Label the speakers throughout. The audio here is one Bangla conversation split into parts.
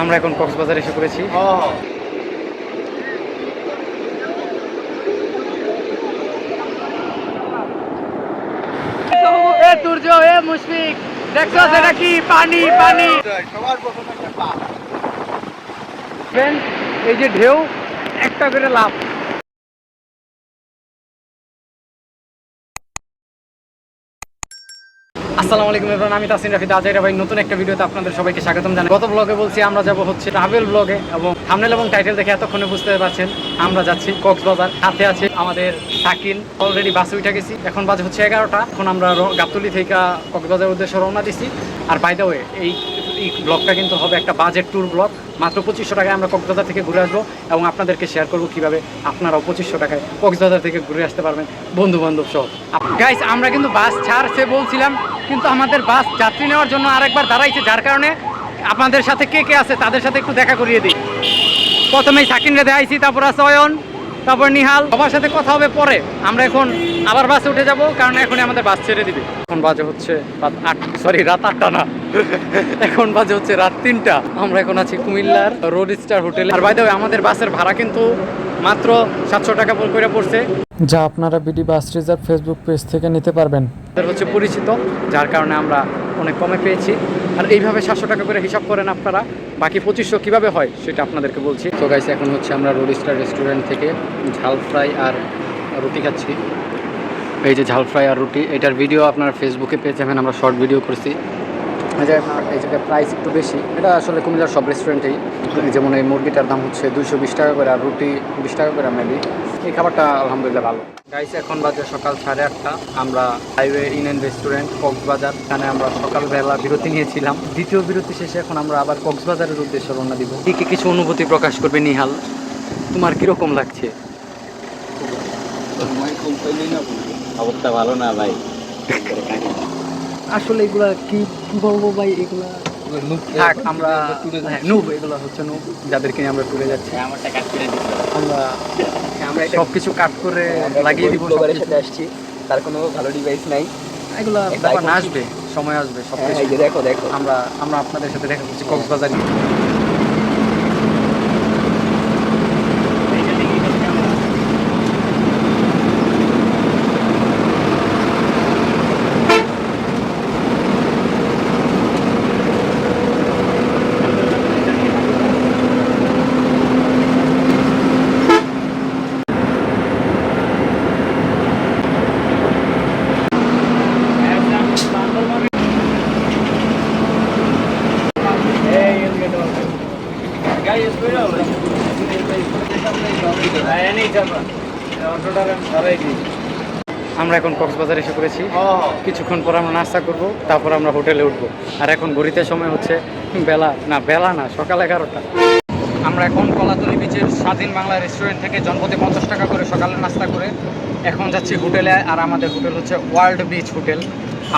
Speaker 1: আমরা এখন কক্সবাজার এসে পড়েছি। এ তুর্য এ মুশফিক দেখছ সেটা কি? পানি পানি। এই যে ঢেউ একটা করে লাভ আসসালামু আলাইকুম এবার আমি তাসিন রাফিদ আজাইরা ভাই নতুন একটা ভিডিওতে আপনাদের সবাইকে স্বাগতম জানাই। গত ব্লগে বলছি, আমরা যাব হচ্ছে ট্রাভেল ব্লগে এবং থামনেল এবং টাইটেল দেখে এতক্ষণে বুঝতে পারছেন, আমরা যাচ্ছি কক্সবাজার। সাথে আছে আমাদের সাকিন অলরেডি বাসে উঠে গেছি। এখন বাজে হচ্ছে এগারোটা। এখন আমরা গাবতলী থেকে কক্সবাজার উদ্দেশ্যে রওনা দিছি। আর বাই দ্য ওয়ে এই এই ব্লগটা কিন্তু হবে একটা বাজেট ট্যুর ব্লগ মাত্র পঁচিশশো টাকায় আমরা কক্সবাজার থেকে ঘুরে আসব এবং আপনাদেরকে শেয়ার করব কীভাবে আপনারাও পঁচিশশো টাকায় কক্সবাজার থেকে ঘুরে আসতে পারবেন বন্ধু বান্ধব সহ। গাইস আমরা কিন্তু বাস ছাড়ছে বলছিলাম। কিন্তু আমাদের বাস যাত্রী নেওয়ার জন্য আরেকবার দাঁড়াইছে, যার কারণে আপনাদের সাথে কে কে আছে তাদের সাথে একটু দেখা করিয়ে দিই। প্রথমেই সাকিনরে দেখাইছি, তারপর আছে অয়ন, তারপর নিহাল। সবার সাথে কথা হবে পরে, আমরা এখন আবার বাসে উঠে যাব, কারণ এখনই আমাদের বাস ছেড়ে দিবে। এখন বাজে হচ্ছে রাত আট সরি রাত আটটা না। এখন বাজে হচ্ছে রাত তিনটা। আমরা এখন আছি কুমিল্লার রোড স্টার হোটেলে আর বাইদে আমাদের বাসের ভাড়া কিন্তু মাত্র সাতশো টাকা করে পড়ছে।
Speaker 2: যা আপনারা BD bus reserve Facebook page থেকে নিতে পারবেন।
Speaker 1: হচ্ছে পরিচিত যার কারণে আমরা অনেক কমে পেয়েছি। আর এইভাবে সাতশো টাকা করে হিসাব করেন আপনারা বাকি পঁচিশশো কীভাবে হয় সেটা আপনাদেরকে বলছি। তো গাইছে এখন হচ্ছে আমরা রোড স্টার রেস্টুরেন্ট থেকে ঝাল ফ্রাই আর রুটি খাচ্ছি। এই যে ঝাল ফ্রাই আর রুটি এটার ভিডিও আপনার ফেসবুকে পেয়ে যাবেন আমরা শর্ট ভিডিও করছি। প্রাইস একটু বেশি। এটা আসলে কুমিল্লার সব রেস্টুরেন্টেই যেমন এই মুরগিটার দাম হচ্ছে দুইশো বিশ টাকা করে আর রুটি বিশ টাকা করে মেবি এই খাবারটা আলহামদুলিল্লাহ ভালো। গাইস এখন বাজে সকাল সাড়ে আটটা। আমরা highway inn and restaurant Cox's Bazar. এখানে আমরা সকালবেলা বিরতি নিয়েছিলাম। দ্বিতীয় বিরতি শেষে এখন আমরা আবার কক্সবাজারের উদ্দেশ্যে রওনা দিব। কি কিছু অনুভূতি প্রকাশ করবে নিহাল? তোমার কীরকম লাগছে?
Speaker 3: অবস্থা ভালো না ভাই।
Speaker 1: আসলে এগুলা কি বলব ভাই এগুলা থাক আমরা হ্যাঁ, নুব এগুলো হচ্ছে নুব যাদেরকে আমরা টুরে যাচ্ছি।
Speaker 3: আমারটা কাট করে দিতে
Speaker 1: আমরা
Speaker 3: আমরা
Speaker 1: সব কিছু কাট করে লাগিয়ে দিব
Speaker 3: সাথে আসছি। তার কোনো ভালো ডিভাইস নাই।
Speaker 1: এগুলা ব্যাপার আসবে সময় আসবে সব
Speaker 3: হ্যাঁ
Speaker 1: কিছু
Speaker 3: দেখো দেখো।
Speaker 1: আমরা আমরা আপনাদের সাথে দেখা করছি কক্সবাজার আমরা এখন কক্সবাজার এসে পড়েছি। কিছুক্ষণ পর আমরা নাস্তা করব তারপর আমরা হোটেলে উঠবো। আর এখন ঘড়িতে সময় হচ্ছে বেলা না বেলা না সকাল এগারোটা। আমরা এখন কলাতলি বিচের স্বাধীন বাংলা রেস্টুরেন্ট থেকে জনপতি পঞ্চাশ টাকা করে সকালে নাস্তা করে এখন যাচ্ছি হোটেলে আর আমাদের হোটেল হচ্ছে ওয়ার্ল্ড বিচ হোটেল।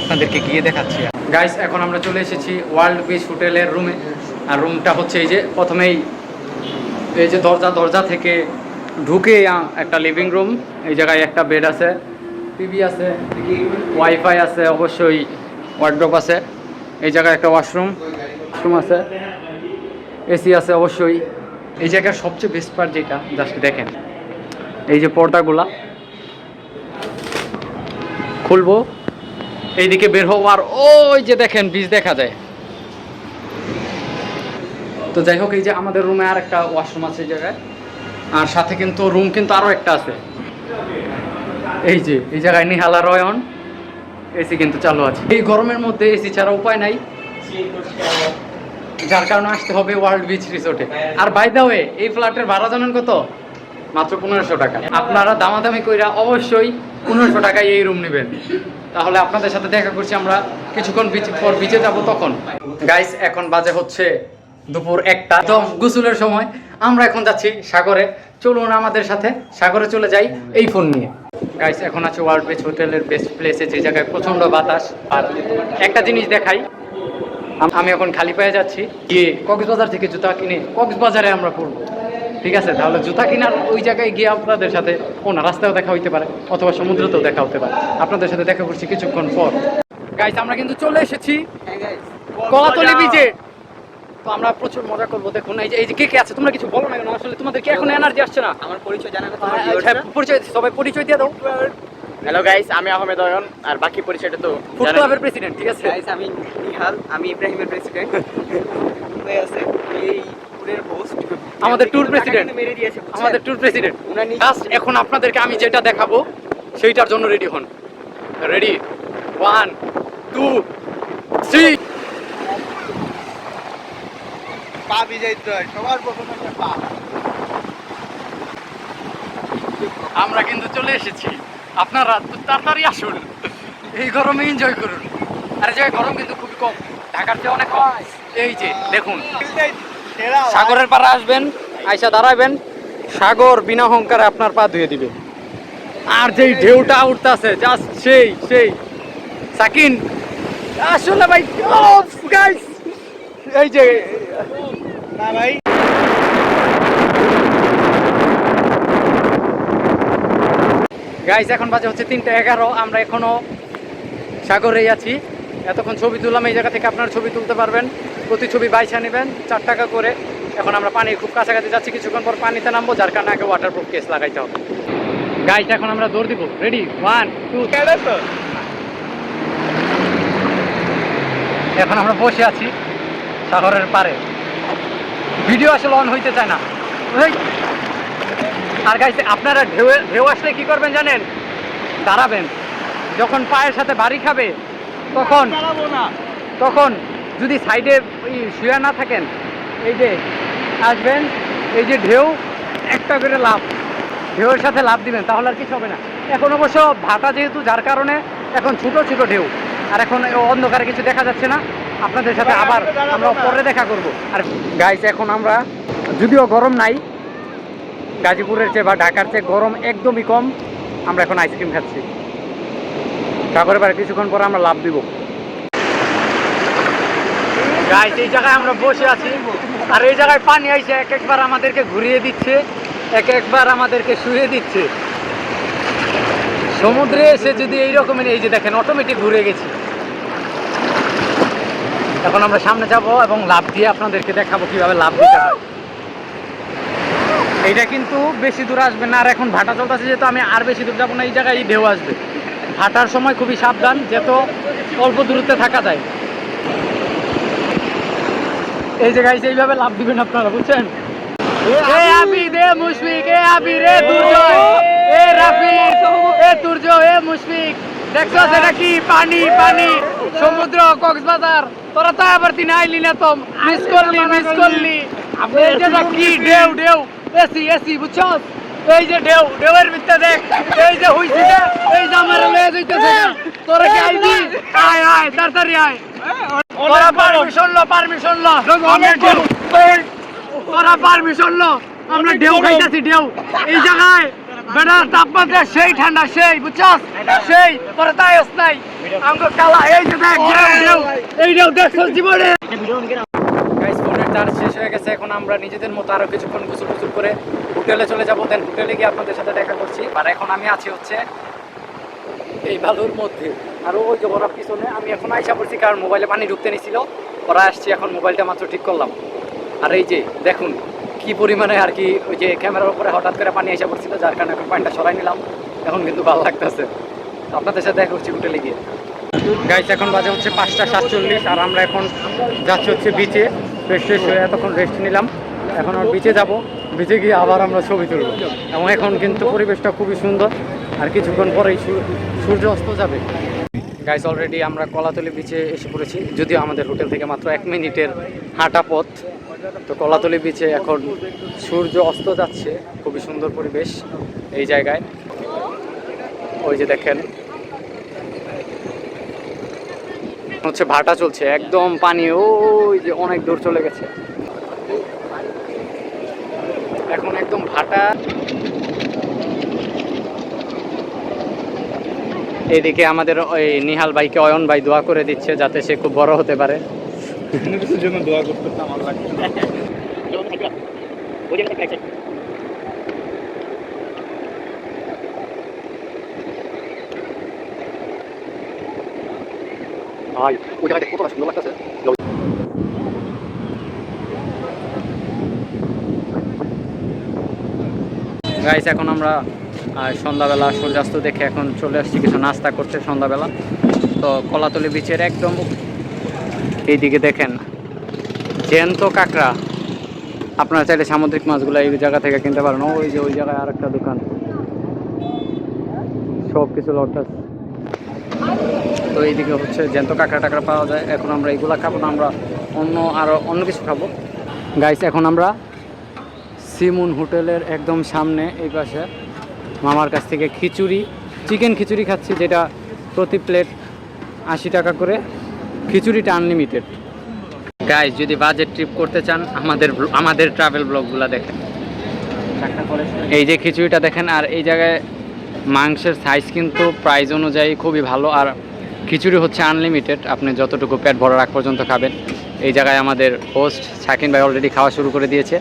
Speaker 1: আপনাদেরকে গিয়ে দেখাচ্ছি। গাইস এখন আমরা চলে এসেছি ওয়ার্ল্ড বিচ হোটেলের রুমে আর রুমটা হচ্ছে এই যে প্রথমেই এই যে দরজা দরজা থেকে ঢুকে একটা লিভিং রুম এই জায়গায় একটা বেড আছে। টিভি আছে ওয়াইফাই আছে, অবশ্যই ওয়ার্ড্রপ আছে। এই জায়গায় একটা ওয়াশরুম ওয়াশরুম আছে। এসি আছে, অবশ্যই। এই জায়গার সবচেয়ে বেস্ট পার্ট যেটা জাস্ট দেখেন। এই যে পর্দাগুলা, খুলবো। এইদিকে বের হব আর ওই যে দেখেন বীজ দেখা যায়। তো যাই হোক, এই যে আমাদের রুমে আর একটা ওয়াশরুম আছে এই জায়গায়। আর সাথে কিন্তু রুম কিন্তু আরও একটা আছে। এই যে, এই জায়গায় নিহালা রয়ন, এসি কিন্তু চালু আছে। এই গরমের মধ্যে এসি ছাড়া উপায় নাই। যার কারণে আসতে হবে ওয়ার্ল্ড বিচ রিসোর্টে। আর বাই দা ওয়ে এই ফ্ল্যাটের ভাড়া জানেন কত? মাত্র পনেরোশো টাকা। আপনারা দামাদামি কইরা অবশ্যই পনেরোশো টাকায় এই রুম নেবেন। তাহলে আপনাদের সাথে দেখা করছি আমরা। কিছুক্ষণ পর বিচে যাব তখন। গাইস এখন বাজে হচ্ছে দুপুর একটা। একদম গোসলের সময়। আমরা এখন যাচ্ছি সাগরে। চলুন আমাদের সাথে সাগরে চলে যাই এই ফোন নিয়ে। গাইস এখন আছে ওয়ার্ল্ড বিচ হোটেলের বেস্ট প্লেসে যে জায়গায় প্রচণ্ড বাতাস। আর একটা জিনিস দেখাই আমি এখন খালি পায়ে যাচ্ছি। গিয়ে কক্সবাজার থেকে জুতা কিনে কক্সবাজারে আমরা পড়ব। ঠিক আছে? তাহলে জুতা কেনার ওই জায়গায় গিয়ে আপনাদের সাথে ও রাস্তাও দেখা হইতে পারে অথবা সমুদ্রতেও দেখা হতে পারে। আপনাদের সাথে দেখা করছি কিছুক্ষণ পর। গাইস আমরা কিন্তু চলে এসেছি কলাতলি বিচে তো আমরা প্রচুর মজা করব দেখুন এই যে এই যে কে কে আছে? তোমরা কিছু বলো না কেন? আসলে তোমাদের কি এখন এনার্জি আসছে না?
Speaker 3: আমার পরিচয় জানা
Speaker 1: আচ্ছা, পরিচয় সবাই পরিচয় দিয়ে দাও।
Speaker 3: হ্যালো গাইস আমি আহমেদ অয়ন আর বাকি পরিচয়টা তো
Speaker 1: ফুড ক্লাবের প্রেসিডেন্ট ঠিক আছে?
Speaker 3: গাইস আমি নিহাল আমি ইব্রাহিমের প্রেসিডেন্ট হয়ে আছে এই ট্যুরের হোস্ট
Speaker 1: আমাদের tour president।
Speaker 3: মেরে দিয়েছে
Speaker 1: আমাদের ট্যুর প্রেসিডেন্ট
Speaker 3: নিজে-
Speaker 1: জাস্ট এখন আপনাদেরকে আমি যেটা দেখাবো সেইটার জন্য রেডি হন। রেডি ওয়ান টু থ্রি
Speaker 4: পা ভিজাইতে হয়। সবার প্রথমে একটা পা।
Speaker 1: আমরা কিন্তু চলে এসেছি। আপনারা তাড়াতাড়ি আসুন। এই গরমে এনজয় করুন। আরে যে গরম কিন্তু খুবই কম। ঢাকার চেয়ে অনেক কম। এই যে, দেখুন। সাগরের পাড়ে আসবেন, আইসা দাঁড়াবেন। সাগর বিনা অহংকারে আপনার পা ধুয়ে দিবে। আর যেই ঢেউটা উঠতেছে জাস্ট সেই সেই। সাকিন আসলে ভাই। গাইস এই যে
Speaker 4: না ভাই।
Speaker 1: গাইস এখন বাজে হচ্ছে তিনটা এগারো। আমরা এখনও সাগরেই আছি। এতক্ষণ ছবি তুললাম এই জায়গা থেকে আপনারা ছবি তুলতে পারবেন। প্রতি ছবি বাইসা নেবেন চার টাকা করে। এখন আমরা পানির খুব কাছাকাছি যাচ্ছি। কিছুক্ষণ পর পানিতে নামবো যার কারণে আগে ওয়াটারপ্রুফ কেস লাগাইতে হবে। গাইস এখন আমরা দৌড় দিব। রেডি ওয়ান টু এখন আমরা বসে আছি সাগরের পারে ভিডিও আসলে অন হইতে চায় না। আর গাইস আপনারা ঢেউ ঢেউ আসলে কি করবেন জানেন? দাঁড়াবেন। যখন পায়ের সাথে বাড়ি খাবে তখন তখন যদি সাইডে ওই শুয়ে না থাকেন এই যে আসবেন এই যে ঢেউ একটা করে লাভ ঢেউয়ের সাথে লাভ দিবেন তাহলে আর কিছু হবে না। এখন অবশ্য ভাটা যেহেতু যার কারণে এখন ছোট ছোট ঢেউ। আর এখন অন্ধকারে কিছু দেখা যাচ্ছে না। আপনাদের সাথে আবার আমরা পরে দেখা করব। আর গাইস এখন আমরা, যদিও গরম নাই, গাজীপুরের চেয়ে বা ঢাকার চেয়ে গরম একদমই কম, আমরা এখন আইসক্রিম খাচ্ছি। সাগরে পারে কিছুক্ষণ পরে আমরা লাভ দিব। গাইস এই জায়গায় আমরা বসে আছি, আর এই জায়গায় পানি আইসে এক একবার আমাদেরকে ঘুরিয়ে দিচ্ছে, এক একবার আমাদেরকে শুয়ে দিচ্ছে। সমুদ্রে এসে যদি এইরকমের এই যে দেখেন অটোমেটিক ঘুরে গেছি। এখন আমরা সামনে যাব এবং লাভ দিয়ে আপনাদেরকে দেখাবো কীভাবে লাভ দিতে হয়। এইটা কিন্তু বেশি দূর আসবে না আর এখন ভাটা চলতেছে যেহেতু আমি আর বেশি দূর যাব না এই জায়গায় এই ঢেউ আসবে। ভাটার সময় খুবই সাবধান যেহেতু অল্প দূরত্বে থাকা যায়। এই যে গাইস এইভাবে লাভ দিবেন আপনারা বুঝছেন? এ আবি! দে মুশফিক এ আবি রে দুর্জয় এ রাফি এ দুর্জয় এ মুশফিক। দেখছ সেটা কি পানি পানি সমুদ্র কক্সবাজার। তোরা তো আবার তিন আইলি না তো মিস করলি মিস করলি। এই যে কি ঢেউ ঢেউ এসি এসি বুঝছস? এই যে ঢেউ ঢেউয়ের ভিতরে দেখ এই যে হইছে না এই যে আমার লয়ে যাইতেছে তোরা কি আইবি? আয় আয় তাড়াতাড়ি আয়। তোরা পারমিশন লো পারমিশন লো। তোরা পারমিশন লো। আমরা ঢেউ খাইতেছি ঢেউ। এই জায়গায় কিছুক্ষণ গোসল গোসল করে হোটেলে চলে যাব দেন হোটেলে গিয়ে আপনাদের সাথে দেখা করছি। আর এখন আমি আছি হচ্ছে এই বালুর মধ্যে। আর ওই যে ওরা পিছনে, আমি এখন আইসা পড়ছি, কারণ মোবাইলে পানি ঢুকতে নিছিল। ওরা আসছি, এখন মোবাইলটা মাত্র ঠিক করলাম। আর এই যে, দেখুন কি পরিমাণে আর কি ওই যে ক্যামেরার উপরে হঠাৎ করে পানি আইসা পড়ছিল, যার কারণে এখন পানিটা সরাই নিলাম। এখন কিন্তু ভালো লাগতেছে। আপনাদের সাথে দেখা করছি হোটেলে গিয়ে। গাইস এখন বাজে হচ্ছে পাঁচটা সাতচল্লিশ, আর আমরা এখন যাচ্ছি হচ্ছে বিচে ফ্রেশ ফ্রেশ হয়ে এতক্ষণ রেস্ট নিলাম। এখন আর বিচে যাব। বিচে গিয়ে আবার আমরা ছবি তুলব। এবং এখন কিন্তু পরিবেশটা খুবই সুন্দর। আর কিছুক্ষণ পরেই সূর্য অস্ত যাবে। গাইস অলরেডি আমরা কলাতলি বিচে এসে পড়েছি। যদিও আমাদের হোটেল থেকে মাত্র এক মিনিটের হাঁটা পথ। তো কলাতলি বিচে এখন সূর্য অস্ত যাচ্ছে, খুবই সুন্দর পরিবেশ এই জায়গায়। ওই যে দেখেন। হচ্ছে ভাটা চলছে, একদম পানি, ওই যে অনেক দূর চলে গেছে। এখন একদম ভাটা। এদিকে আমাদের ওই নিহাল ভাইকে অয়ন ভাই দোয়া করে দিচ্ছে যাতে সে খুব বড় হতে পারে।
Speaker 4: করতে আমার
Speaker 1: গাইস এখন আমরা সন্ধ্যাবেলা সূর্যাস্ত দেখে এখন চলে আসছি কিছু নাস্তা করতে সন্ধ্যাবেলা। তো কলাতলি বিচের একদম এইদিকে দেখেন, জ্যান্ত কাঁকড়া। আপনারা চাইলে সামুদ্রিক মাছগুলো এই জায়গা থেকে কিনতে পারেন। ওই যে ওই জায়গায় আরেকটা দোকান। সব কিছু লটাস তো এইদিকে হচ্ছে জ্যান্ত কাঁকড়া টাকড়া পাওয়া যায়। এখন আমরা এইগুলো খাব না, আমরা অন্য আরও অন্য কিছু খাব। গাইস এখন আমরা সিমুন হোটেলের একদম সামনে, এই পাশে মামার কাছ থেকে খিচুড়ি, চিকেন খিচুড়ি খাচ্ছি, যেটা প্রতি প্লেট আশি টাকা করে। খিচুড়িটা আনলিমিটেড গাইজ যদি বাজেট ট্রিপ করতে চান আমাদের আমাদের ট্রাভেল ব্লগগুলো দেখেন। এই যে খিচুড়িটা দেখেন আর এই জায়গায় মাংসের সাইজ কিন্তু প্রাইস অনুযায়ী খুবই ভালো আর খিচুড়ি হচ্ছে আনলিমিটেড আপনি যতটুকু পেট ভরা রাখ পর্যন্ত খাবেন। এই জায়গায় আমাদের হোস্ট শাকিন ভাই অলরেডি খাওয়া শুরু করে দিয়েছে।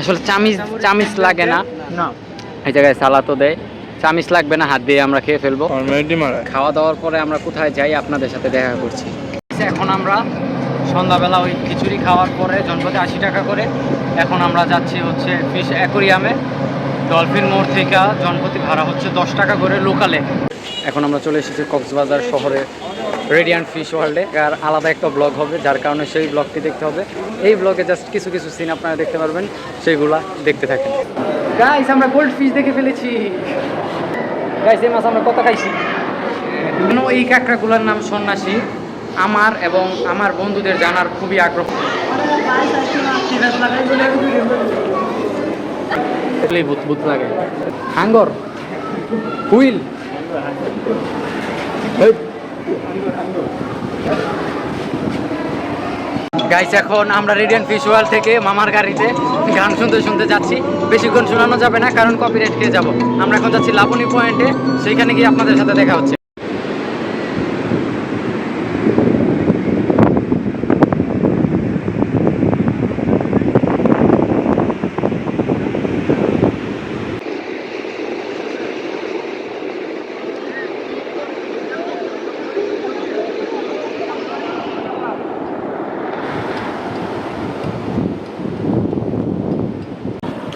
Speaker 1: আসলে চামিচ চামিচ লাগে না।
Speaker 4: না।
Speaker 1: এই জায়গায় সালাতও দেয়। চামিচ লাগবে না হাত দিয়ে আমরা খেয়ে ফেলব। খাওয়া দাওয়ার পরে আমরা কোথায় যাই আপনাদের সাথে দেখা করছি। এখন আমরা সন্ধ্যাবেলা ওই খিচুড়ি খাওয়ার পরে জনপদে আশি টাকা করে। এখন আমরা যাচ্ছি হচ্ছে ফিশ অ্যাকোরিয়ামে ডলফিন মোড় থেকে জনপতি ভাড়া হচ্ছে দশ টাকা করে লোকালে এখন আমরা চলে এসেছি কক্সবাজার শহরে রেডিয়ান্ট ফিশ ওয়ার্ল্ডে আর আলাদা একটা ব্লগ হবে, যার কারণে সেই ব্লগটি দেখতে হবে। এই ব্লগে জাস্ট কিছু কিছু সিন আপনারা দেখতে পারবেন, সেইগুলা দেখতে থাকেন। গাইস আমরা গোল্ড ফিশ দেখে ফেলেছি। গাইস এই মাছ আমরা কত খাইছি? এই কাঁকড়াগুলোর নাম সন্ন্যাসী। আমার এবং আমার বন্ধুদের জানার খুবই আগ্রহ। লাগে হাঙ্গর হুইল। গাইস এখন আমরা রেডিয়ান ফিশ ওয়াল থেকে মামার গাড়িতে গান শুনতে শুনতে যাচ্ছি। বেশিক্ষণ শোনানো যাবে না কারণ কপিরাইট খেয়ে যাব। আমরা এখন যাচ্ছি লাবণী পয়েন্টে সেইখানে গিয়ে আপনাদের সাথে দেখা হচ্ছে।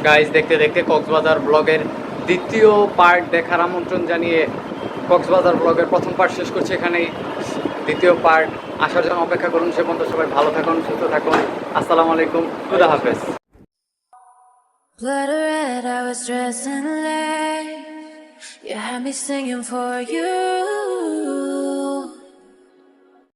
Speaker 1: গাইজ দেখতে দেখতে কক্সবাজার ব্লগের দ্বিতীয় পার্ট দেখার আমন্ত্রণ জানিয়ে কক্সবাজার ব্লগের প্রথম পার্ট শেষ করছি এখানেই দ্বিতীয় পার্ট আসার জন্য অপেক্ষা করুন সে পর্যন্ত সবাই ভালো থাকুন সুস্থ থাকুন আসসালামু আলাইকুম খুদা হাফেজ
Speaker 5: Blood red, I was dressing late. You had me singing for you.